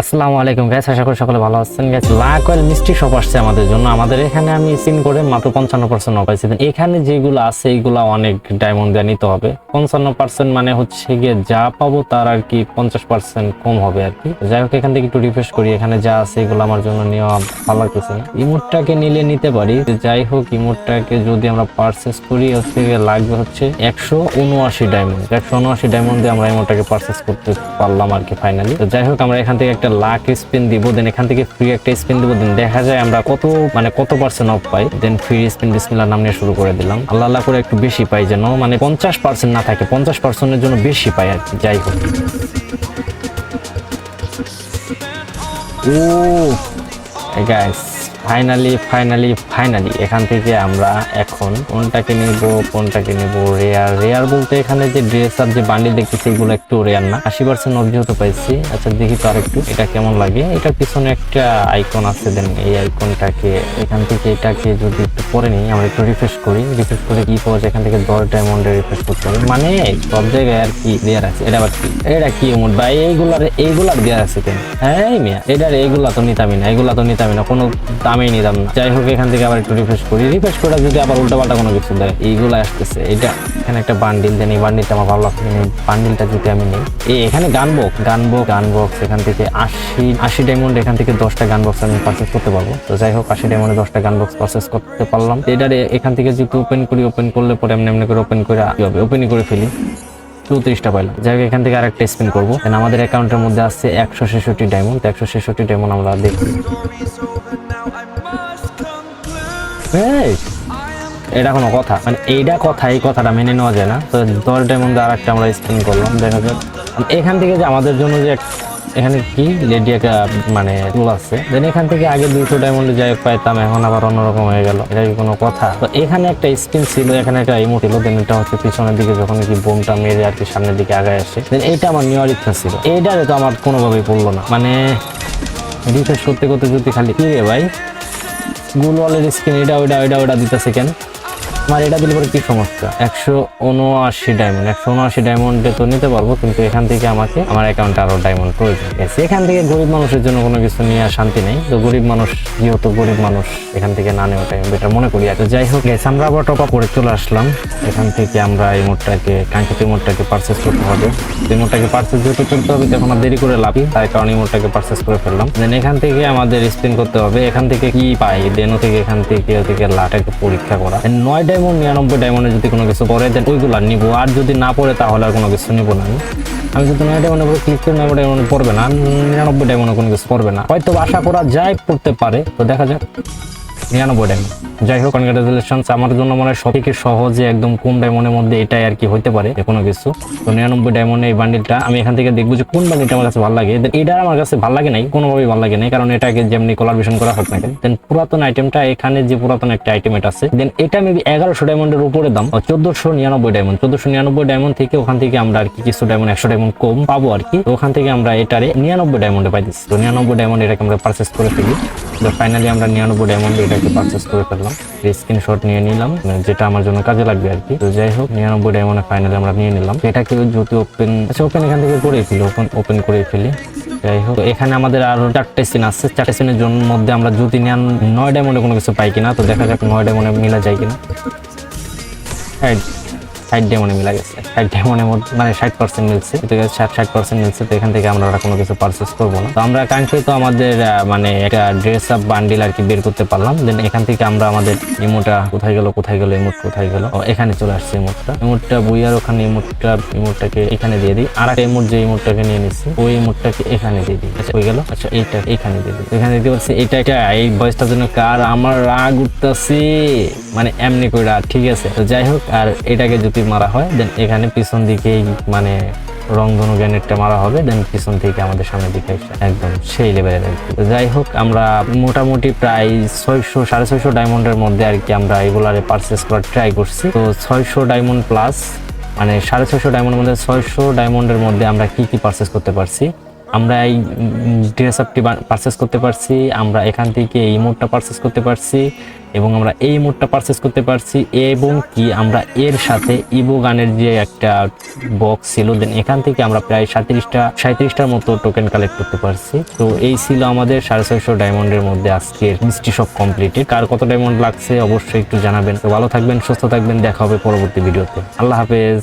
আসসালামু আলাইকুম গাইস আশা করি সকলে ভালো আছেন। গাইস লাক অয়েল মিষ্টি শপ আসছে আমাদের জন্য। আমাদের এখানে আমি সিন করে মাত্র পঞ্চান্ন পার্সেন্ট পাইছি। এখানে যেগুলো আছে এইগুলো অনেক ডায়মন্ড দিয়ে নিতে হবে। পঞ্চান্ন পার্সেন্ট মানে হচ্ছে গিয়ে যা পাবো তার আর কি পঞ্চাশ পার্সেন্ট কম হবে আর কি। যাই হোক, এখান থেকে একটু রিফ্রেশ করি। এখানে যা আছে, এগুলো আমার জন্য নেওয়া ভালো লাগতেছে না। ইমোটটাকে নিলে নিতে পারি। যাই হোক ইমোটটাকে যদি আমরা পারচেস করি, হচ্ছে লাগবে হচ্ছে একশো উনআশি ডায়মন্ড একশো উনআশি ডায়মন্ড দিয়ে আমরা ইমোটটাকে পারচেস করতে পারলাম আর কি ফাইনালি তো যাই হোক, আমরা এখান থেকে একটা লাখ স্পিন দিব দেন এখান থেকে ফ্রি একটা স্পিন দিব দেন দেখা যায় আমরা কত মানে কত পার্সেন্ট অফ পাই দেন ফ্রি স্পিন বিসমিল্লা নাম নিয়ে শুরু করে দিলাম। আল্লাহ আল্লাহ করে একটু বেশি পাই যেন মানে পঞ্চাশ পার্সেন্ট না থাকে, পঞ্চাশ পার্সেন্টের জন্য বেশি পাই আর যাই হোক। ও গাইস ফাইনালি ফাইনালি ফাইনালি এখান থেকে আমরা এখন কোনটাকে নিব কোনটাকে নিব? রেয়ার রেয়ার বলতে এখানে যে ড্রেস আর যে বান্ডিল দেখতেছি, এগুলো একটু রেয়ার না। আশি পার্সেন্ট অবজিত পাইছি আচ্ছা দেখি তো আরেকটু, এটা কেমন লাগে? এটার পিছনে একটা আইকন আছে দেন, এই আইকনটাকে এখান থেকে এটাকে যদি একটু পরে নিই, আমরা একটু রিফ্রেশ করি। রিফ্রেশ করে কি পাওয়া যায় এখান থেকে দশ ডায়মন্ডে রিফ্রেশ করতে হবে মানে সব জায়গায় আর কি দেয়ার আছে। এটা আবার কি? এটা কি মোট ভাই, এইগুলার এইগুলার দেয়ার আছে কেন? হ্যাঁ মিয়া, এটার এইগুলা তো নিতামই না, এইগুলা তো নিতামই না। কোনো দামই নিতাম না যাই হোক, এখান থেকে আবার একটু রিফ্রেশ করি। রিফ্রেশ করে যদি আবার উল্টা পাল্টা কোনো কিছু দেয়, এইগুলো আসতেছে। এটা এখানে একটা বান্ডিল দেন এই বান্ডিলটা আমার ভালো লাগছে। বান্ডিলটা যদি আমি নিই এই এখানে গান বক্স গান বক্স গান বক্স এখান থেকে আশি আশি ডায়মন্ড এখান থেকে দশটা গান বক্স আমি পারচেস করতে পারব। তো যাই হোক, আশি ডায়মন্ডে দশটা গান বক্স পারচেস করতে পারলাম। এটার এখান থেকে যদি ওপেন করি ওপেন করলে পরে এমনি এমনি করে ওপেন করে হবে? ওপেনই করে ফেলি। চৌত্রিশটা পাইলাম যাই হোক, এখান থেকে আরেকটা স্পিন করব। আমাদের অ্যাকাউন্টের মধ্যে আসছে একশো ছেষট্টি ডায়মন্ড একশো ছেষট্টি ডায়মন্ড আমরা দেখি এটা কোনো কথা। মানে এইটা কথা, এই কথাটা মেনে নেওয়া যায় না। তো দশ ডায়মন্ড আর একটা আমরা স্পিন করলাম। দেখা যাক। এখান থেকে যে আমাদের জন্য যে এখানে কি? লেডি একটা মানে টুল আছে। দেন এখান থেকে আগে দুশো ডায়মন্ডে যাই পাইতাম, এখন আবার অন্যরকম হয়ে গেল। এটা কি কোনো কথা? তো এখানে একটা স্পিন ছিল, এখানে একটা ইমোট ছিল দেন এটা হচ্ছে পিছনের দিকে যখন কি বোমটা মেরে আর কি সামনের দিকে আগায় আসে। দেন এইটা আমার নেওয়ার ইচ্ছা ছিল। এইটারে তো আমার কোনোভাবেই পড়ল না। মানে রিফ্রেশ করতে করতে যদি খালি, কি রে ভাই? গুলওয়ালের স্ক্রিন এটা ওইটা ওইটা ওইটা দিতেছে কেন? আমার এটা দিলে পরে কি সমস্যা? একশো উনআশি ডায়মন্ড একশো উনআশি ডায়মন্ডে তো নিতে পারব, কিন্তু এখান থেকে আমাকে, আমার অ্যাকাউন্টে আরও ডায়মন্ড প্রয়োজন। এখান থেকে গরিব মানুষের জন্য কোনো কিছু নিয়ে শান্তি নেই। তো গরিব মানুষ, যেহেতু গরিব মানুষ, এখান থেকে না নেওয়াটাই বেটার মনে করি। তো যাই হোক গেছে আমরা আবার টপ আপ করে চলে আসলাম। এখান থেকে আমরা এই মোটটাকে কাঙ্ক্ষিত মোটটাকে পারচেস করতে হবে। এই মোটটাকে পারচেস যেহেতু করতে হবে তখন আর দেরি করে লাভই তার কারণে এই মোটটাকে পারচেস করে ফেললাম। দেন এখান থেকে আমাদের স্পিন করতে হবে। এখান থেকে কি পাই? দেন থেকে এখান থেকে থেকে লাটাকে পরীক্ষা করা। নয় ডায়মন্ড নিরানব্বই ডায়মন্ডে যদি কোনো কিছু পরে দেন ওইগুলো নিব। আর যদি না পড়ে, তাহলে আর কোনো কিছু নিবো না। আমি আমি যদি নয় ডায়মন্ডের উপরে ক্লিক করি নয় ডায়মন্ডে পড়বে না। নিরানব্বই ডায়মন্ডে কোনো কিছু পড়বে না। হয়তো আশা করা যায়, পড়তে পারে। তো দেখা যাক। নিরানব্বই ডায়মন্ড যাই হোক কনগ্রাচুলেশন আমার জন্য মনে হয় সব থেকে সহজে একদম কম ডায়মন্ডের মধ্যে এটাই আর কি হতে পারে কোনো কিছু। তো নিরানব্বই ডায়মন্ড এই বান্ডিলটা আমি এখান থেকে দেখব যে কোন বান্ডিলটা আমার কাছে ভালো লাগে। এটা আমার কাছে ভালো লাগে নাই, কোনোভাবেই ভালো লাগে নাই, কারণ এটাকে যেমনি কলার ভিশন করা হোক না কেন। দেন পুরাতন আইটেমটা এখানে যে পুরাতন একটা আইটেম এটা আছে। দেন এটা মেবি এগারোশো ডায়মন্ডের উপরে দাম চোদ্দশো নিরানব্বই ডায়মন্ড চোদ্দশো নিরানব্বই ডায়মন্ড থেকে ওখান থেকে আমরা আর কি কিছু ডায়মন্ড একশো ডায়মন্ড কম পাবো আর কি। ওখান থেকে আমরা এটারে নিরানব্বই ডায়মন্ডে পাইতেছি। তো নিরানব্বই ডায়মন্ড এটাকে আমরা পারচেস করে ফেলি। ফাইনালি আমরা নিরানব্বই ডায়মন্ড এটাকে পারচেস করে ফেললাম। স্ক্রিনশট নিয়ে নিলাম মানে যেটা আমার জন্য কাজে লাগবে আর কি। তো যাই হোক, নিরানব্বই ডায়মন্ডে ফাইনালি আমরা নিয়ে নিলাম। এটাকে যদি ওপেন আচ্ছা ওপেন এখান থেকে করেই ফেলি ওপেন ওপেন করে ফেলি। যাই হোক, এখানে আমাদের আরও চারটে সিন আছে। চারটে সিনের জন্য মধ্যে আমরা যদি নেন, নয় ডায়মন্ডে কোনো কিছু পাই কিনা, তো দেখা যাক নয় ডায়মন্ডে মিলা যায় কিনা। হ্যাঁ ষাট ডেমনে মিলা গেছে ষাট মানে ষাট পার্সেন্ট মিলছে। ষাট ষাট পার্সেন্ট মিলছে, তো এখান থেকে আমরা কোনো কিছু পারচেস করব না। তো আমরা আমাদের মানে একটা ড্রেস আপ বান্ডিল আর কি বের করতে পারলাম। দেন এখান থেকে আমরা আমাদের ইমোটা কোথায় গেল কোথায় গেল ইমোট কোথায় গেল? এখানে চলে আসছে ইমোটটা ইমোটটা ওখানে ইমোটটা ইমোটটাকে এখানে দিয়ে দিই। আর একটা ইমোট যে ইমোটটাকে নিয়ে নিচ্ছি ওই ইমোটটাকে এখানে দিয়ে দিই। আচ্ছা হয়ে গেল? আচ্ছা এইটা এখানে দিয়ে দিই। এখানে দিতে পারছি এটা এটা এই বয়সটার জন্য কার? আমার রাগ উঠতেছে। মানে এমনি করে ঠিক আছে। তো যাই হোক, আর এটাকে যদি মারা হয় দেন এখানে পিছন দিকেই মানে রংধনু গ্যানেটটা মারা হবে দেন পিছন থেকে আমাদের সামনের দিকে একদম সেই লেভেলের আর কি। যাই হোক, আমরা মোটামুটি প্রায় ছয়শো, সাড়ে ছয়শো ডায়মন্ডের মধ্যে আর কি আমরা এগুলারে পারচেস করার ট্রাই করছি। তো ছয়শো ডায়মন্ড প্লাস মানে সাড়ে ছয়শো ডায়মন্ডের মধ্যে ছয়শো ডায়মন্ডের মধ্যে আমরা কি কি পারচেস করতে পারছি? আমরা এই ড্রেস আপটি পারচেস করতে পারছি, আমরা এখান থেকে এই ইমোটটা পারচেস করতে পারছি। এবং আমরা এই মোডটা পারচেস করতে পারছি এবং কি আমরা এর সাথে ইবো গানের যে একটা বক্স ছিল দেন এখান থেকে আমরা প্রায় সাঁত্রিশটা, সাঁত্রিশটার মতো টোকেন কালেক্ট করতে পারছি। তো এই ছিল আমাদের সাড়ে ছয়শো ডায়মন্ডের মধ্যে আজকের মিষ্টি সব কমপ্লিটেড কার কত ডায়মন্ড লাগছে অবশ্যই একটু জানাবেন। তো ভালো থাকবেন, সুস্থ থাকবেন, দেখা হবে পরবর্তী ভিডিওতে আল্লাহ হাফেজ।